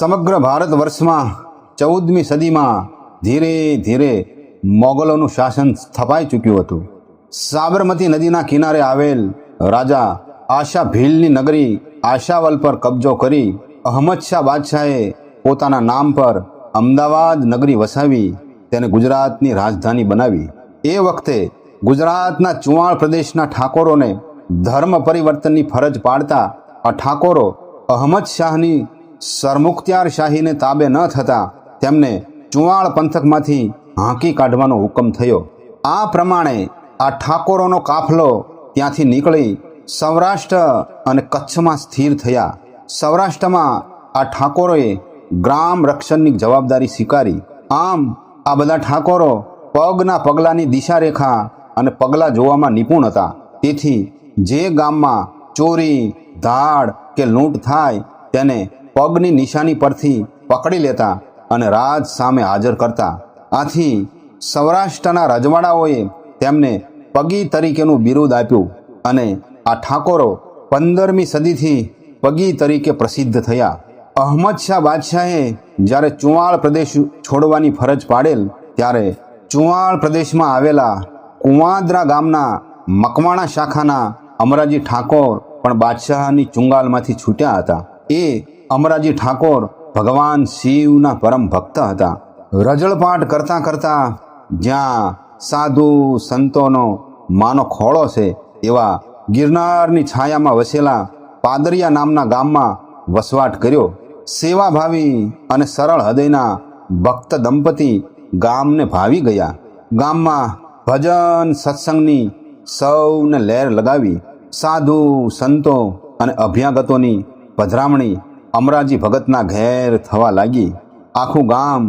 સમગ્ર ભારત વર્ષમાં ચૌદમી સદીમાં ધીરે ધીરે મોગલોનું શાસન સ્થપાઈ ચૂક્યું હતું. સાબરમતી નદીના કિનારે આવેલ રાજા આશા ભીલની નગરી આશાવલ પર કબજો કરી અહમદ શાહ બાદશાહે પોતાના નામ પર અમદાવાદ નગરી વસાવી, તેને ગુજરાતની રાજધાની બનાવી. એ વખતે ગુજરાતના ચુવાણ પ્રદેશના ઠાકોરોને ધર્મ પરિવર્તનની ફરજ પાડતા આ ઠાકોરો અહમદ શાહની સરમુખત્યાર શાહીને તાબે ન થતા તેમને ચુવાણ પંથકમાંથી હાંકી કાઢવાનો હુકમ થયો. આ પ્રમાણે આ ઠાકોરોનો કાફલો ત્યાંથી નીકળી સૌરાષ્ટ્ર અને કચ્છમાં સ્થિર થયા. સૌરાષ્ટ્રમાં આ ઠાકોરોએ ગ્રામ રક્ષણની જવાબદારી સ્વીકારી. આમ આ બધા ઠાકોરો પગના પગલાંની દિશા રેખા અને પગલાં જોવામાં નિપુણ હતા. તેથી જે ગામમાં ચોરી, ધાડ કે લૂંટ થાય તેને પગની નિશાની પરથી પકડી લેતા અને રાજ સામે હાજર કરતા. આથી સૌરાષ્ટ્રના રજવાડાઓએ તેમને પગી તરીકેનું બિરુદ આપ્યું અને આ ઠાકોરો પંદરમી સદીથી પગી તરીકે પ્રસિદ્ધ થયા. અહમદ શાહ બાદશાહે જ્યારે ચુવાળ પ્રદેશ છોડવાની ફરજ પાડેલ ત્યારે ચુવાળ પ્રદેશમાં આવેલા કુવાદરા ગામના મકવાણા શાખાના અમરાજી ઠાકોર પણ બાદશાહની ચુંગાલમાંથી છૂટ્યા હતા. એ અમરાજી ઠાકોર ભગવાન શિવના પરમ ભક્ત હતા. રજળપાટ કરતાં કરતાં જ્યાં સાધુ સંતોનો માનો ખોળો છે, એવા ગિરનારની છાયામાં વસેલા પાદરિયા નામના ગામમાં વસવાટ કર્યો. સેવાભાવી અને સરળ હૃદયના ભક્ત દંપતી ગામને ભાવી ગયા. ગામમાં ભજન સત્સંગની સૌને લહેર લગાવી સાધુ સંતો અને અભ્યાગતોની પધરામણી અમરાજી ભગતના ઘેર થવા લાગી. આખું ગામ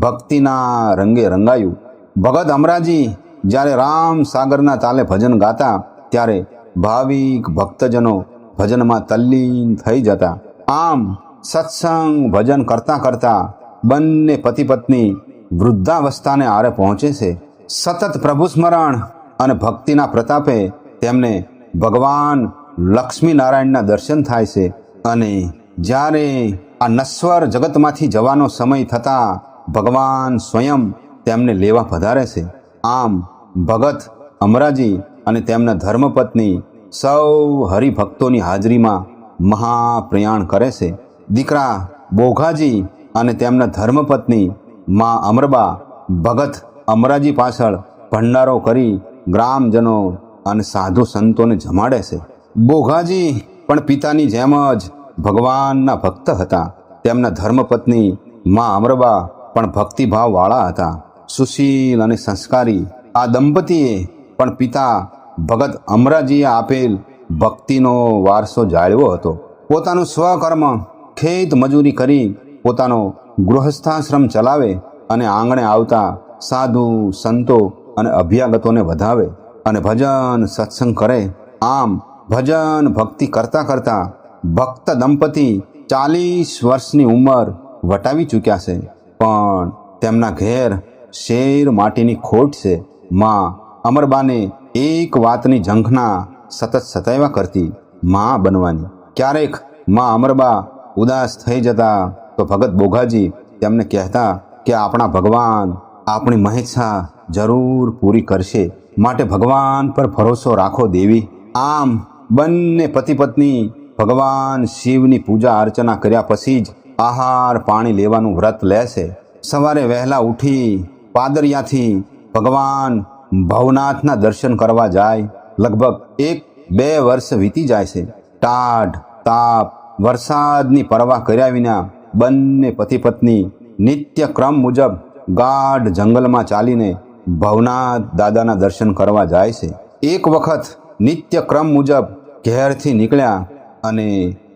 ભક્તિના રંગે રંગાયું. ભગત અમરાજી જ્યારે રામ સાગરના તાલે ભજન ગાતા, ત્યારે ભાવિક ભક્તજનો ભજનમાં તલ્લીન થઈ જતા. આમ સત્સંગ ભજન કરતાં કરતાં બંને પતિ પત્ની વૃદ્ધાવસ્થાને આરે પહોંચે છે. સતત પ્રભુ સ્મરણ અને ભક્તિના પ્રતાપે તેમને ભગવાન લક્ષ્મી નારાયણના દર્શન થાય છે અને જ્યારે આ નશ્વર જગતમાંથી જવાનો સમય થતાં ભગવાન સ્વયં તેમને લેવા પધારે છે. આમ ભગત, અમરાજી અને તેમના ધર્મપત્ની સૌ હરિભક્તોની હાજરીમાં મહાપ્રયાણ કરે છે. દીકરા બોઘાજી અને તેમના ધર્મપત્ની મા અમરબા, ભગત, અમરાજી પાછળ ભંડારો કરી ગ્રામજનો અને સાધુ સંતોને જમાડે છે. બોઘાજી પણ પિતાની જેમ જ ભગવાનના ભક્ત હતા. તેમના ધર્મપત્ની મા અમરબા પણ ભક્તિભાવવાળા હતા. સુશીલ અને સંસ્કારી આ દંપતીએ પણ પિતા ભગત અમરાજીએ આપેલ ભક્તિનો વારસો જાળવ્યો હતો. પોતાનું સ્વકર્મ ખેત મજૂરી કરી પોતાનો ગૃહસ્થાશ્રમ ચલાવે અને આંગણે આવતા સાધુ, સંતો અને અભ્યાગતોને વધાવે અને ભજન સત્સંગ કરે. આમ ભજન ભક્તિ કરતાં કરતાં ભક્ત દંપતી ચાલીસ વર્ષની ઉંમર વટાવી ચૂક્યા છે. પણ તેમના ઘેર શેર માટીની ખોટ છે. માં અમરબાને એક વાતની ઝંખના સતત સતાવ્યા કરતી માં બનવાની. ક્યારેકમાં અમરબા ઉદાસ થઈ જતા તો ભગત બોઘાજી તેમને કહેતા કે આપણા ભગવાન આપણી મહેચ્છા જરૂર પૂરી કરશે. માટે ભગવાન પર ભરોસો રાખો દેવી. આમ બંને પતિ પત્ની ભગવાન શિવની પૂજા અર્ચના કર્યા પછી જ આહાર પાણી લેવાનું વ્રત લેશે. સવારે વહેલા ઉઠી પાદરિયાથી ભગવાન ભવનાથના દર્શન કરવા જાય. લગભગ એક બે વર્ષ વીતી જાય છે. ટાઢ, તાપ, વરસાદની પરવા કર્યા વિના બંને પતિ પત્ની નિત્ય ક્રમ મુજબ ગાઢ જંગલમાં ચાલીને ભવનાથ દાદાના દર્શન કરવા જાય છે. એક વખત નિત્ય ક્રમ મુજબ ઘેરથી નીકળ્યા અને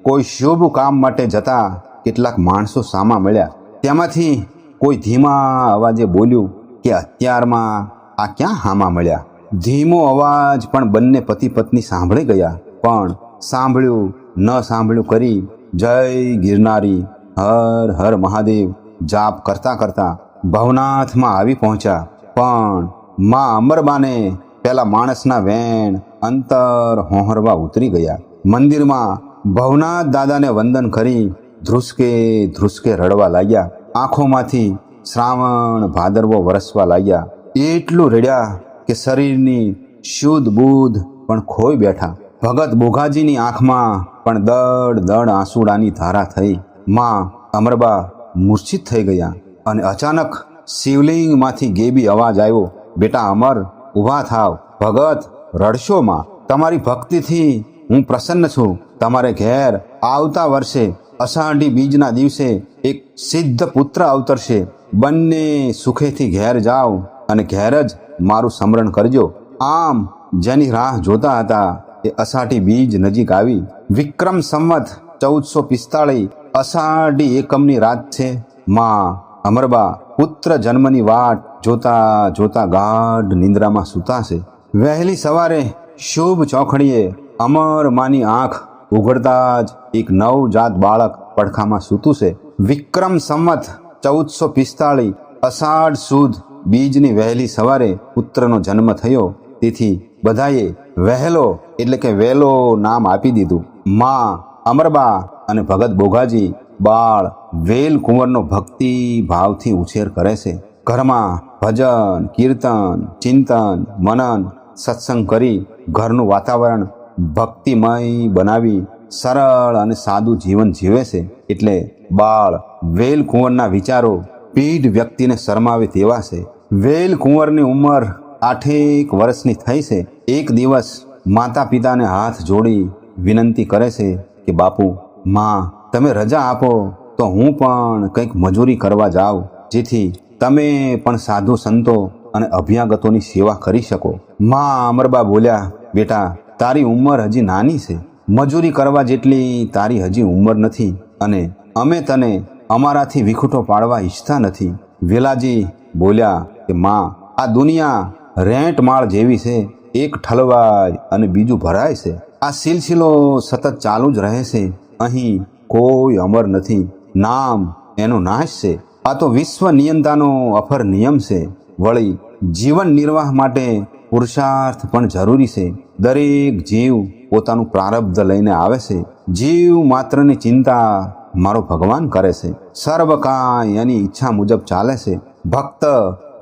કોઈ શુભ કામ માટે જતા કેટલાક માણસો સામા મળ્યા. તેમાંથી કોઈ ધીમા અવાજે બોલ્યું કે અત્યારમાં આ ક્યાં હામા મળ્યા? ધીમો અવાજ પણ બંને પતિ પત્ની સાંભળી ગયા, પણ સાંભળ્યું, ન સાંભળ્યું કરી જય ગિરનારી, હર હર મહાદેવ, જાપ કરતા કરતા ભવનાથમાં આવી પહોંચ્યા. પણ મા અમરબાને પેલા માણસના વેણ અંતર હોહરવા ઉતરી ગયા. મંદિરમાં ભવનાથ દાદાને વંદન કરી ધ્રુસકે ધ્રુસકે રડવા લાગ્યા. આંખોમાંથી શ્રાવણ ભાદરવો વરસવા લાગ્યા. એટલું રડ્યા કે શરીરની શુદ્ધ બુદ્ધ પણ ખોઈ બેઠા. ભગત બોઘાજીની આંખમાં પણ દડ દડ આંસુડાની ધારા થઈ. માં અમરબા મૂર્છિત થઈ ગયા અને અચાનક શિવલિંગમાંથી ગેબી અવાજ આવ્યો, બેટા અમર, ઊભા થાવ. ભગત, રડશો માં. તમારી ભક્તિથી હું પ્રસન્ન છું. તમારે ઘેર આવતા વર્ષે અષાઢી બીજના દિવસે એક સિદ્ધ પુત્ર અવતરશે. બંને સુખેથી ઘેર જાઓ અને ઘેર જ મારું સ્મરણ કરજો. આમ જેની રાહ જોતા હતા એ અષાઢી બીજ નજીક આવી. વિક્રમ સંવત ચૌદસો પિસ્તાળીસ અષાઢી એકમની રાત છે. માં અમરબા પુત્ર જન્મની વાટ જોતા જોતા ગાઢ નિંદ્રામાં સૂતાશે. વહેલી સવારે શુભ ચોખડીએ અમર માની આંખ ઉઘડતા જ એક નવજાત બાળક પડખામાં સૂતું છે વિક્રમ સંવત ચૌદસો પિસ્તાળીસ અષાઢ સુદ બીજની વહેલી સવારે પુત્રનો જન્મ થયો. તેથી બધાએ વહેલો એટલે કે વહેલો નામ આપી દીધું. માં અમરબા અને ભગત બોઘાજી બાળ વેલ કુંવરનો ભક્તિ ભાવથી ઉછેર કરે છે. ઘરમાં ભજન, કીર્તન, ચિંતન, મનન, સત્સંગ કરી ઘરનું વાતાવરણ ભક્તિમય બનાવી સરળ અને સાદું જીવન જીવે છે એટલે બાળ વેલ કુંવરના વિચારો પીઢ વ્યક્તિને શરમાવે તેવા છે. વેલ કુંવરની ઉંમર આઠેક વર્ષની થઈ છે. એક દિવસ માતા પિતાને હાથ જોડી વિનંતી કરે છે કે, બાપુ, માં, તમે રજા આપો તો હું પણ કંઈક મજૂરી કરવા જાઉં, જેથી તમે પણ સાધુ સંતો અને અભ્યાગતોની સેવા કરી શકો. માં અમરબા બોલ્યા, બેટા તારી ઉંમર હજી નાની છે. મજૂરી કરવા જેટલી તારી હજી ઉંમર નથી અને અમે તને અમારાથી વિખૂટો પાડવા ઈચ્છતા નથી. વેલાજી બોલ્યા કે, માં, આ દુનિયા રેંટ માળ જેવી છે. એક ઠલવાય અને બીજું ભરાય છે. આ સિલસિલો સતત ચાલુ જ રહે છે. અહીં કોઈ અમર નથી. નામ એનો નાશ છે. આ તો વિશ્વ નિયંતાનો અફર નિયમ છે. વળી જીવન નિર્વાહ માટે પુરુષાર્થ પણ જરૂરી છે. દરેક જીવ પોતાનું પ્રારબ્ધ લઈને આવે છે. જીવ માત્રની ચિંતા મારો ભગવાન કરે છે. સર્વ એની ઈચ્છા મુજબ ચાલે છે. ભક્ત,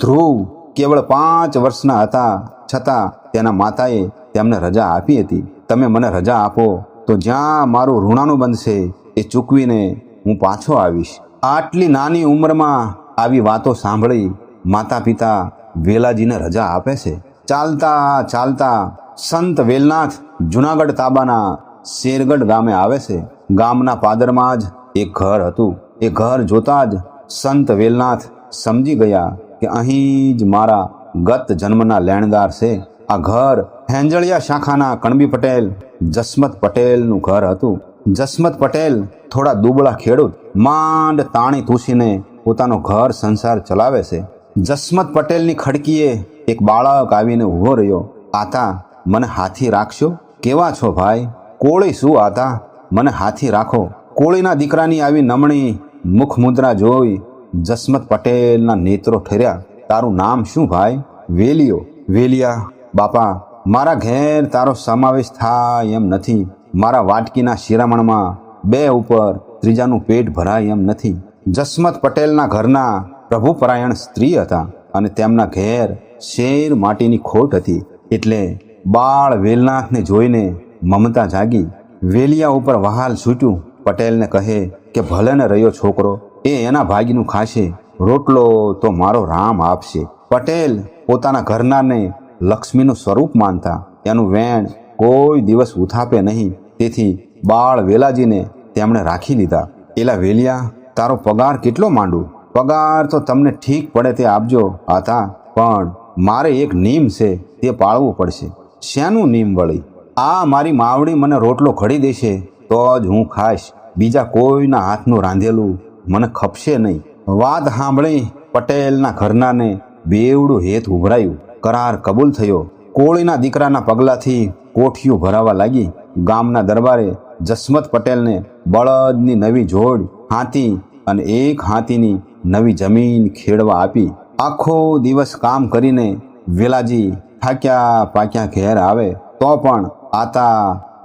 ધ્રુવ કેવળ પાંચ વર્ષના હતા, છતાં તેના માતાએ તેમને રજા આપી હતી. તમે મને રજા આપો, તો જ્યાં મારું ઋણાનું બનશે એ ચૂકવીને હું પાછો આવીશ. આટલી નાની ઉંમરમાં આવી વાતો સાંભળી માતા પિતા વેલાજીને રજા આપે છે. ચાલતા ચાલતા સંત વેલનાથ જુનાગઢ તાબાના શેરગઢ ગામે આવે છે. ગામના પાદરમાં જ એક ઘર હતું. એ ઘર જોતા જ સંત વેલનાથ સમજી ગયા કે અહીં જ મારા ગત જન્મના લેણદાર છે. આ ઘર હેંજળિયા શાખાના કણબી પટેલ, જસમત પટેલનું ઘર હતું. જસમત પટેલ થોડા દુબળા ખેડૂત, માંડ તાણી તૂસીને પોતાનો ઘર સંસાર ચલાવે છે. જસમત પટેલની ખડકીએ એક બાળક આવીને ઊભો રહ્યો. આતા મને હાથી રાખશો? કેવા છો ભાઈ? કોળી શું આધા મને હાથી રાખો. કોળીના દીકરાની આવી નમણી મુખ મુદ્રા જોઈ જસમત પટેલના નેત્રો ઠર્યા. તારું નામ શું ભાઈ? વેલિયો. વેલિયા, બાપા, મારા ઘેર તારો સમાવેશ થાય એમ નથી. મારા વાટકીના શિરામણમાં બે ઉપર ત્રીજાનું પેટ ભરાય એમ નથી. જસમત પટેલના ઘરના પ્રભુપરાયણ સ્ત્રી હતા અને તેમના ઘેર શેર માટીની ખોટ હતી. એટલે બાળ વેલનાથને જોઈને મમતા જાગી. વેલિયા ઉપર વહાલ છૂટ્યું. પટેલને કહે કે ભલે ને રહ્યો છોકરો, એ એના ભાગીનું ખાશે. રોટલો તો મારો રામ આપશે. પટેલ પોતાના ઘરનાને લક્ષ્મીનું સ્વરૂપ માનતા, એનું વેણ કોઈ દિવસ ઉથાપે નહીં. તેથી બાળ વેલાજીને તેમણે રાખી લીધા. એલા વેલિયા, તારો પગાર કેટલો માંડું? પગાર તો તમને ઠીક પડે તે આપજો હતા પણ મારે એક નિયમ છે, તે પાળવું પડશે. શેનું નીમ વળી? આ મારી માવડી મને રોટલો ઘડી દેશે, તો જ હું ખાઈશ. બીજા કોઈના હાથનું રાંધેલું મને ખપશે નહીં. વાત સાંભળી પટેલના ઘરનાને બેવડું હેત ઉભરાયું. કરાર કબૂલ થયો. કોળીના દીકરાના પગલાથી કોઠીઓ ભરાવા લાગી. ગામના દરબારે જસમત પટેલને બળદની નવી જોડ, હાથી અને એક હાથીની નવી જમીન ખેડવા આપી. આખો દિવસ કામ કરીને વેલાજી થાક્યા પાક્યા ઘેર આવે, તો પણ આતા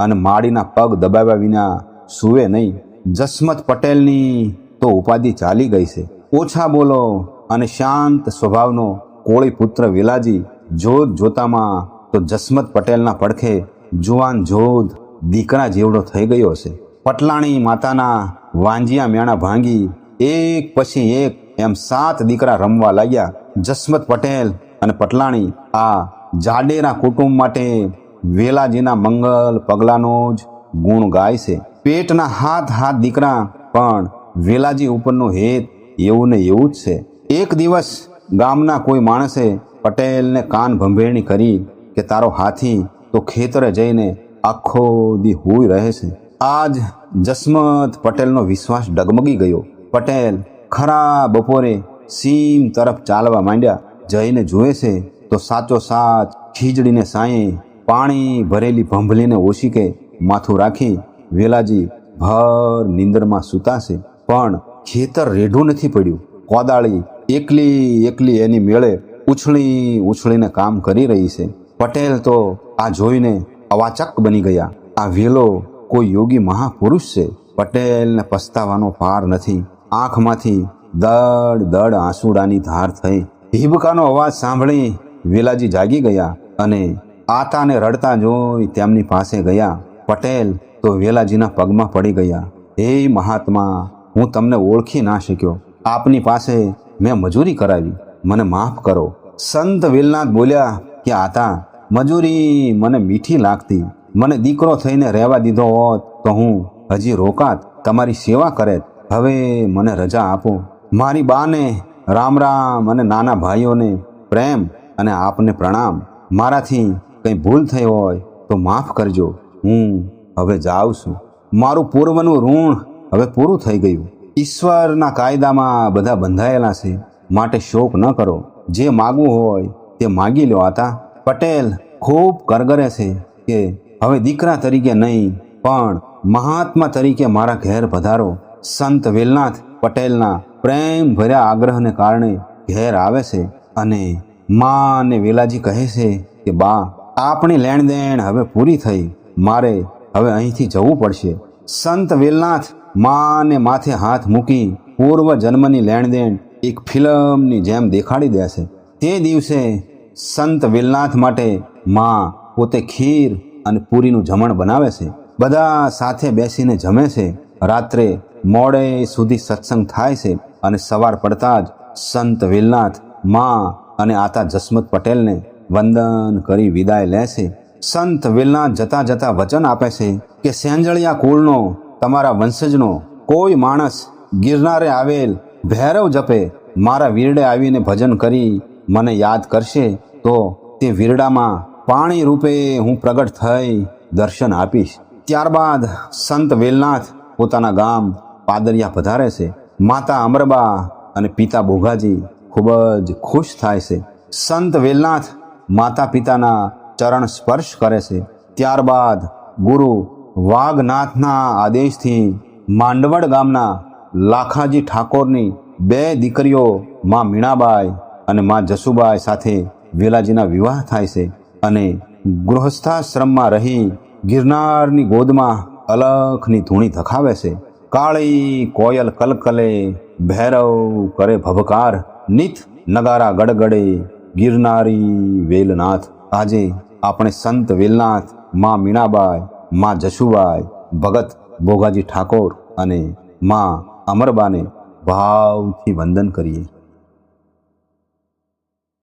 અને માડીના પગ દબાવ્યા વિના સૂવે નહીં. જસમત પટેલની તો ઉપાધિ ચાલી ગઈ છે. ઓછા બોલો અને શાંત સ્વભાવનો કોળી પુત્ર વિલાજી જોત જોતામાં તો જસમત પટેલના પડખે જુવાન જોધ દીકરા જેવડો થઈ ગયો છે પટલાણી માતાના વાંજિયા મેણા ભાંગી એક પછી એક એમ સાત દીકરા રમવા લાગ્યા. જસમત પટેલ અને પટલાણી આ જાડેરા કુટુંબ માટે વેલાજીના મંગલ પગલાનો જ ગુણ ગાય છે. પેટના હાથ હાથ દીકરા પણ વેલાજી ઉપરનો હેત એવું ને એવું જ છે. એક દિવસ ગામના કોઈ માણસે પટેલને કાન ભંભેરણી કરી કે તારો હાથી તો ખેતરે જઈને આખો દી હુઈ રહે છે. આજ જસમત પટેલનો વિશ્વાસ ડગમગી ગયો. પટેલ ખરા બપોરે સીમ તરફ ચાલવા માંડ્યા. જઈને જુએ છે તો સાચો સાચ ખીજડીને સાંયે પાણી ભરેલી ભંભલીને ઓશીકે, માથું રાખી વેલાજી ભર નીંદરમાં સૂતાશે. પણ ખેતર રેઢું નથી પડ્યું. કોદાળી એકલી એકલી એની મેળે ઉછળી ઉછળીને કામ કરી રહી છે. પટેલ તો આ જોઈને અવાચક બની ગયા. આ વેલો કોઈ યોગી મહાપુરુષ છે. પટેલને પસ્તાવાનો પાર નથી. આંખમાંથી દડ દડ આંસુડાની ધાર થઈ. હિબકાનો અવાજ સાંભળી વેલાજી જાગી ગયા અને આતાને રડતા જોઈ તેમની પાસે ગયા, પટેલ, તો વેલાજીના પગમાં પડી ગયા. હે મહાત્મા, હું તમને ઓળખી ના શક્યો. આપની પાસે મેં મજૂરી કરાવી. મને માફ કરો. સંત વેલનાથ બોલ્યા કે, આતા, મજૂરી મને મીઠી લાગતી. મને દીકરો થઈને રહેવા દીધો હોત તો હું હજી રોકાત. તમારી સેવા કરેત. હવે મને રજા આપો. મારી બાને, રામ રામ અને નાના ભાઈઓને પ્રેમ અને આપને પ્રણામ. મારાથી કંઈ ભૂલ થઈ હોય તો માફ કરજો. હું હવે જાઉં છું. મારું પૂર્વનું ઋણ હવે પૂરું થઈ ગયું. ઈશ્વરના કાયદામાં બધા બંધાયેલા છે. માટે શોક ન કરો. જે માગવું હોય તે માગી લો આતા. પટેલ ખૂબ કરગરે છે કે હવે દીકરા તરીકે નહીં, પણ મહાત્મા તરીકે મારા ઘેર પધારો. સંત વેલનાથ પટેલના પ્રેમ ભર્યા આગ્રહને કારણે ઘેર આવે છે અને મા અને વેલાજી કહે છે કે, બા, આપણી લેણદેણ હવે પૂરી થઈ. મારે હવે અહીંથી જવું પડશે. સંત વેલનાથ મા ને માથે હાથ મૂકી પૂર્વ જન્મની લેણદેણ એક ફિલ્મની જેમ દેખાડી દેશે તે દિવસે સંત વેલનાથ માટે મા પોતે ખીર અને પૂરીનું જમણ બનાવે છે. બધા સાથે બેસીને જમે છે. રાત્રે મોડે સુધી સત્સંગ થાય છે અને સવાર પડતા જ સંત વેલનાથ મા અને આતા જસમત પટેલને વંદન કરી વિદાય લે છે. સંત વેલનાથ જતા જતા વચન આપે છે કે સેંજળિયા કુળનો, તમારા વંશજનો, કોઈ માણસ ગિરનારે આવેલ ભૈરવ જપે, મારા વીરડે આવીને ભજન કરી મને યાદ કરશે, તો તે વીરડામાં પાણી રૂપે હું પ્રગટ થઈ દર્શન આપીશ. ત્યારબાદ સંત વેલનાથ પોતાના ગામ પાદરિયા પધારે છે. માતા અમરબા અને પિતા બોઘાજી ખૂબ જ ખુશ થાય છે. સંત વેલનાથ માતા પિતાના ચરણ સ્પર્શ કરે છે. ત્યારબાદ ગુરુ વાઘનાથના આદેશથી માંડવડ ગામના લાખાજી ઠાકોરની બે દીકરીઓ માં મીણાબાઈ અને માં જસુબાઈ સાથે વેલાજીના વિવાહ થાય છે અને ગૃહસ્થાશ્રમમાં રહી ગિરનારની ગોદમાં અલખની ધૂણી ધખાવે છે. કાળી કોયલ કલકલે ભૈરવ કરે ભભકાર નિત નગારા ગડગડે ગિરનારી વેલનાથ. આજે આપણે સંત વેલનાથ, માં મીણાબાઈ, માં જશુબાઈ, ભગત ભોગાજી ઠાકોર અને માં અમરબાને ભાવથી વંદન કરીએ.